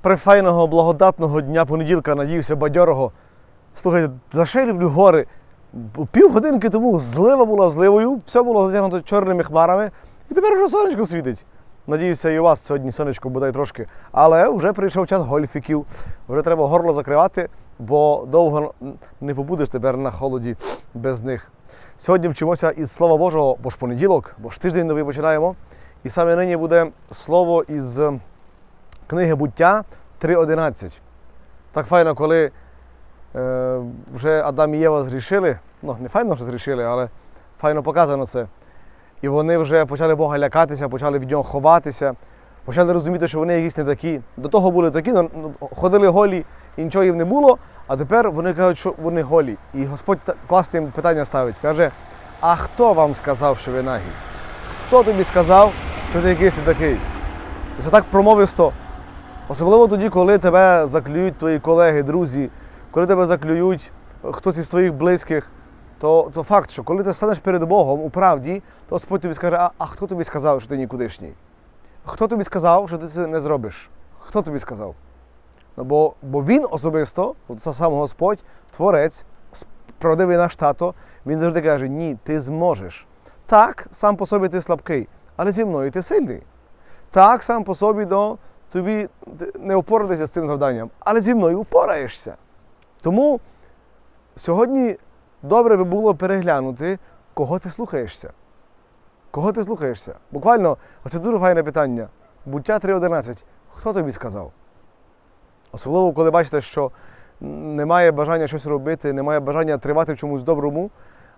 прифайного, благодатного дня понеділка, надіюся, бадьорого. Слухайте, за що я люблю гори? Півгодинки тому злива була зливою, все було затягнуто чорними хмарами, і тепер вже сонечко світить. Надіюся, і у вас сьогодні сонечко бодай трошки. Але вже прийшов час гольфіків. Вже треба горло закривати, бо довго не побудеш тепер на холоді без них. Сьогодні вчимося із Слова Божого, бо ж понеділок, бо ж тиждень новий починаємо. І саме нині буде слово із книги буття 3.11. Так файно, коли е, вже Адам і Єва зрішили. Ну, не файно, що зрішили, але файно показано це. І вони вже почали Бога лякатися, почали від нього ховатися, почали розуміти, що вони якісь не такі. До того були такі, ну, ну, ходили голі і нічого їм не було, а тепер вони кажуть, що вони голі. І Господь класне їм питання ставить. Каже: А хто вам сказав, що ви нагі? Хто тобі сказав, що ти якийсь не такий? І це так промовисто. Особливо тоді, коли тебе заклюють твої колеги, друзі, коли тебе заклюють е, хтось із твоїх близьких, то, то факт, що коли ти станеш перед Богом у правді, то Господь тобі скаже, а, а хто тобі сказав, що ти нікудишній? Хто тобі сказав, що ти це не зробиш? Хто тобі сказав? Ну, бо, бо він особисто, це сам Господь, Творець, правдивий наш тато, він завжди каже: ні, ти зможеш. Так, сам по собі ти слабкий, але зі мною ти сильний. Так, сам по собі до, тобі не впоратися з цим завданням, але зі мною впораєшся. Тому сьогодні добре би було переглянути, кого ти слухаєшся. Кого ти слухаєшся? Буквально, оце дуже файне питання. Буття 3.11. Хто тобі сказав? Особливо, коли бачите, що немає бажання щось робити, немає бажання тривати в чомусь доброму,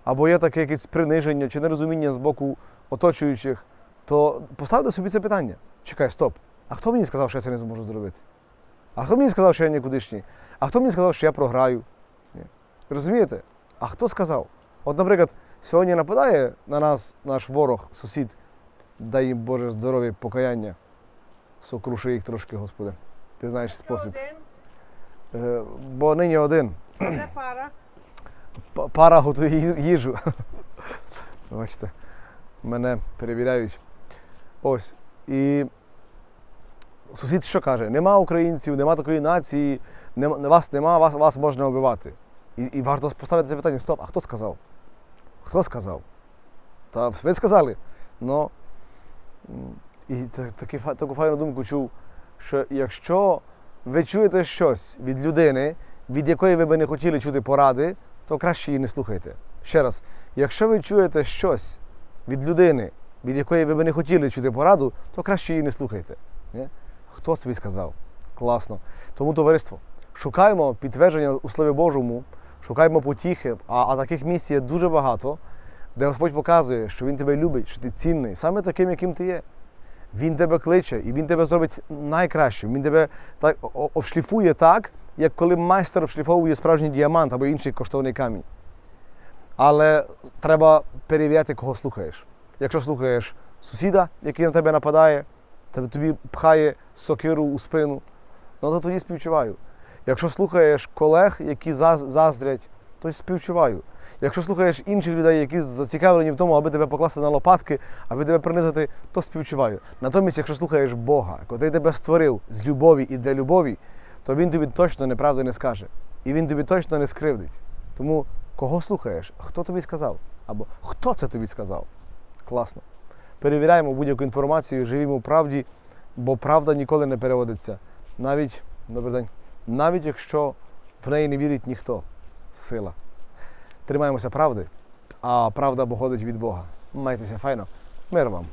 або є таке якесь приниження чи нерозуміння з боку оточуючих, то поставте собі це питання. Чекай, стоп. А хто мені сказав, що я це не зможу зробити? А хто мені сказав, що я нікудишній? А хто мені сказав, що я програю? Ні. Розумієте? А хто сказав? От, наприклад, сьогодні нападає на нас наш ворог, сусід, дай їм Боже здоров'я, покаяння. Сокруши їх трошки, Господи. Ти знаєш спосіб. Е, Бо нині один. це пара. П- Пара готує їжу. Бачите, мене перевіряють. Ось. І сусід що каже? Нема українців, нема такої нації, нема, вас нема, вас, вас можна вбивати. І, і варто поставити це питання: стоп, а хто сказав? Хто сказав? Та ви сказали. Ну, м, і та- таки таку файну думку чув, що якщо ви чуєте щось від людини, від якої ви би не хотіли чути поради, то краще її не слухайте. Ще раз, якщо ви чуєте щось від людини, від якої ви би не хотіли чути пораду, то краще її не слухайте. Хто собі сказав? Класно. Тому, товариство, шукаємо підтвердження у Слові Божому, шукаємо потіхи, а, а таких місць є дуже багато, де Господь показує, що Він тебе любить, що ти цінний, саме таким, яким ти є. Він тебе кличе і він тебе зробить найкращим. Він тебе так обшліфує так, як коли майстер обшліфовує справжній діамант або інший коштовний камінь. Але треба перевіряти, кого слухаєш. Якщо слухаєш сусіда, який на тебе нападає, тебе- тобі пхає сокиру у спину, ну то тоді співчуваю. Якщо слухаєш колег, які заздрять, то співчуваю. Якщо слухаєш інших людей, які зацікавлені в тому, аби тебе покласти на лопатки, аби тебе принизити, то співчуваю. Натомість, якщо слухаєш Бога, який тебе створив з любові і для любові, то він тобі точно неправди не скаже. І він тобі точно не скривдить. Тому кого слухаєш? Хто тобі сказав? Або хто це тобі сказав? Класно. Перевіряємо будь-яку інформацію, живімо в правді, бо правда ніколи не переводиться. Навіть, добрий день, навіть якщо в неї не вірить ніхто. Сила. Тримаємося правди, а правда походить від Бога. Майтеся файно. Мир вам.